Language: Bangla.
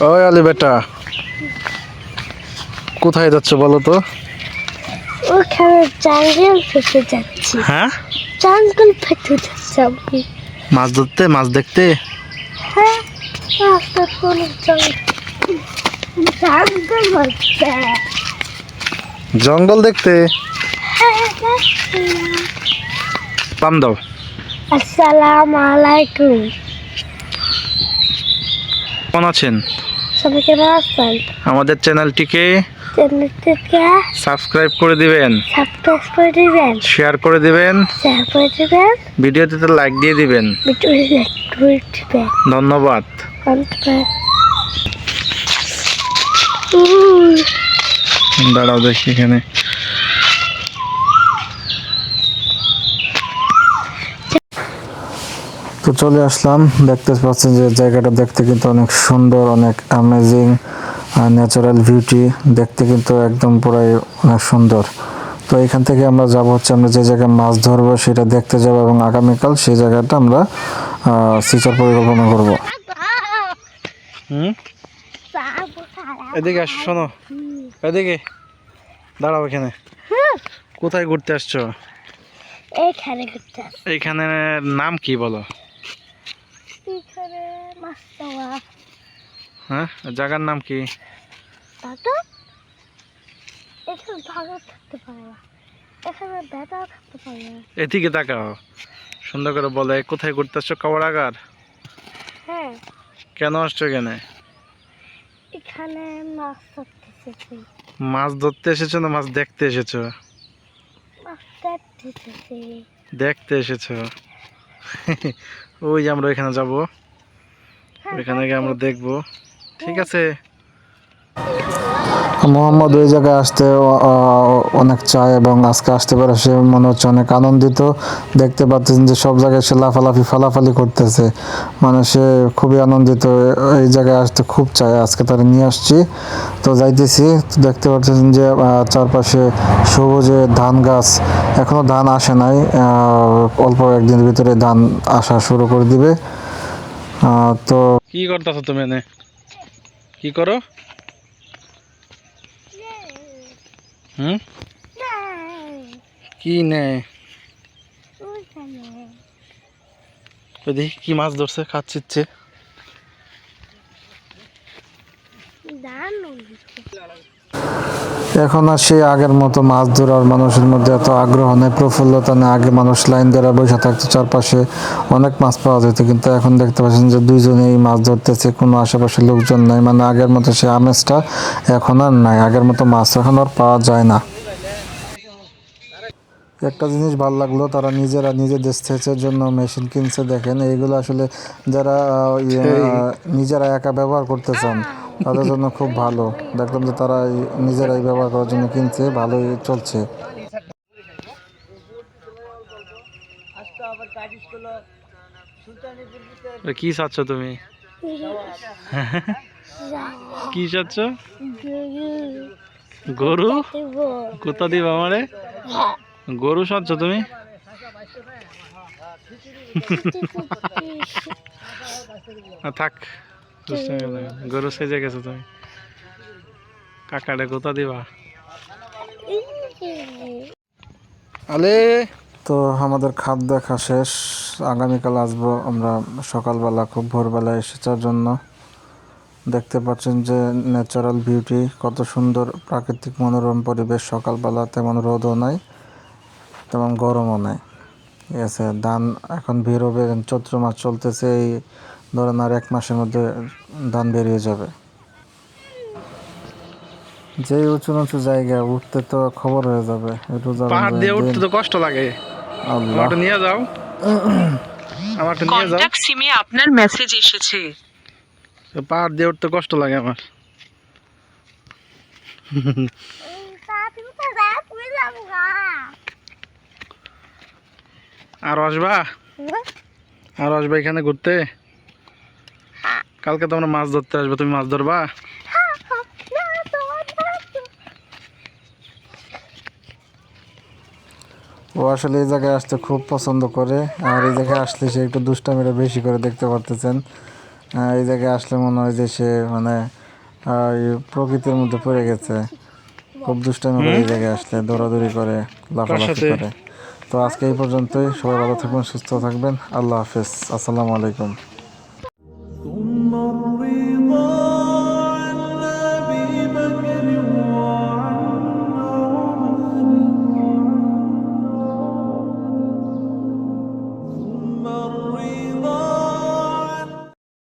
ওই আলি বেটা। কোথায় যাচ্ছ বলো তো? ওখানে জঙ্গল ফেটে যাচ্ছি। হ্যাঁ? জঙ্গল ফেটে যাচ্ছে আমি। মাছ ধরতে মাছ দেখতে? হ্যাঁ কোনো জঙ্গল। জঙ্গল হচ্ছে জঙ্গল দেখতে? হ্যাঁ। পাম দাও। আসসালামু আলাইকুম। কেমন আছেন? সবাই কেমন আছেন? আমাদের চ্যানেলটিকে চ্যানেলটিকে সাবস্ক্রাইব করে দিবেন সাবস্ক্রাইব করে দিবেন। শেয়ার করে দিবেন শেয়ার করে দিবেন। ভিডিওটিতে লাইক দিয়ে দিবেন। লাইক করে দিবেন। ধন্যবাদ। ধন্যবাদ। দাঁড়াও দেখি এখানে। তো চলে আসলাম। দেখতে পাচ্ছেন যে জায়গাটা দেখতে কিন্তু অনেক সুন্দর অনেক অ্যামেজিং ন্যাচারাল বিউটি দেখতে কিন্তু একদম পুরাই অনেক সুন্দর। তো এখান থেকে আমরা যাব হচ্ছে আমরা যে জায়গায় মাছ ধরবো সেটা দেখতে যাব এবং আগামীকাল সেই জায়গাটা আমরা সিচার পরিকল্পনা করব। এদিকে আসো শোনো। এদিকে দাঁড়াও এখানে। কোথায় ঘুরতে আসছো। এইখানে নাম কি বলো? হ্যাঁ জায়গার নাম কি? দাদা? এখানে ভালো থাকতে পারে না। এখানে বেটা থাকতে পারে না। এদিকে তাকাও। সুন্দর করে বলে কোথায় ঘুরতে আসছো কাওয়ারাগার? হ্যাঁ। কেন আসছো এখানে? এখানে মাছ ধরতে এসেছি। মাছ ধরতে এসেছ না মাছ দেখতে এসেছ? মাছ দেখতে এসেছি। দেখতে এসেছ। ওই যে আমরা ওইখানে যাব। ওইখানে গিয়ে আমরা দেখব। ঠিক আছে? মোহাম্মদ ওই জায়গায় আসতে অনেক চায় এবং আজকে আসতে পারে। সে মনে হচ্ছে অনেক আনন্দিত। দেখতে পাচ্ছেন যে সব জায়গায় সে লাফালাফি, ফালাফালি করতেছে। মানে সে খুবই আনন্দিত। এই জায়গায় আসতে খুব চায়। আজকে তারা নিয়ে আসছি। তো যাইতেছি। দেখতে পাচ্ছেন যে চারপাশে সবুজে ধান গাছ। এখনও ধান আসে নাই। অল্প একদিনের ভিতরে ধান আসা শুরু করে দিবে। তো কি করতেছো তুমি এনে? কি করো? হুম? কি নেই দেখি কি মাছ ধরছে খাচ্ছিচ্ছে দারুণ এখন আর সেই আগের মতো মাছ ধরার মানুষের মধ্যে এত আগ্রহ নেই প্রফুল্লতা নেই। আগে মানুষ লাইন ধরে বসে থাকতো চারপাশে। অনেক মাছ পাওয়া যেত কিন্তু এখন দেখতে পাচ্ছেন যে দুইজনেই মাছ ধরতেছে কোনো আশেপাশে লোকজন নাই। মানে আগের মতো সেই আমেজটা এখন আর নাই আগের মতো মাছ এখন আর পাওয়া যায় না। একটা জিনিস ভালো লাগল তারা নিজেরা নিজেদের সেচের জন্য মেশিন কিনছে দেখেন। এইগুলো আসলে যারা ইয়ে, নিজেরা একা ব্যবহার করতে চান। তাদের জন্য খুব ভালো। দেখলাম যে তারা নিজেরাই ব্যবহার করার জন্য কিনছে, ভালোই চলছে। কি চাচ্ছ তুমি? কি চাচ্ছ? গরু? কোথা দিবা আমারে? গরু চাচ্ছ তুমি? থাক। গরু সেজে গেছো তুমি কাকারে কোথা দিবা। আলে। তো আমাদের খাদ দেখা শেষ। আগামীকাল আসব আমরা সকালবেলা খুব ভোরবেলা এসেছার জন্য। দেখতে পাচ্ছেন যে ন্যাচারাল বিউটি কত সুন্দর প্রাকৃতিক মনোরম পরিবেশ। সকালবেলা তেমন রোদও নাই তেমন গরমও নাই। ঠিক আছে ধান এখন বেরোবে চৈত্র মাস চলতেছে এই ধরেন আর এক মাসের মধ্যে ধান বেরিয়ে যাবে। যে উঁচু উঁচু জায়গা উঠতে তো খবর হয়ে যাবে একটু পাহাড় দিয়ে উঠতে তো কষ্ট লাগে। আমারটা নিয়ে যাও। আমারটা নিয়ে যাও। কন্ট্যাক্ট সিমে আপনার মেসেজ এসেছে। পাহাড় দিয়ে উঠতে কষ্ট লাগে আমার। আর আসবা? আর আসবা এখানে ঘুরতে? কালকে তোমরা মাছ ধরতে আসবে তুমি মাছ ধরবা? ও আসলে এই জায়গায় আসতে খুব পছন্দ করে আর এই জায়গায় আসলে সে একটু দুষ্টামিটা বেশি করে দেখতে পারতেছেন। এই জায়গায় আসলে মনে হয় যে সে মানে প্রকৃতির মধ্যে পড়ে গেছে। খুব দুষ্টামি করে এই জায়গায় আসলে দৌড়াদৌড়ি করে লাফালাফি করে। তো আজকে এই পর্যন্তই সবাই ভালো থাকবেন সুস্থ থাকবেন আল্লাহ হাফেজ আসসালামু আলাইকুম।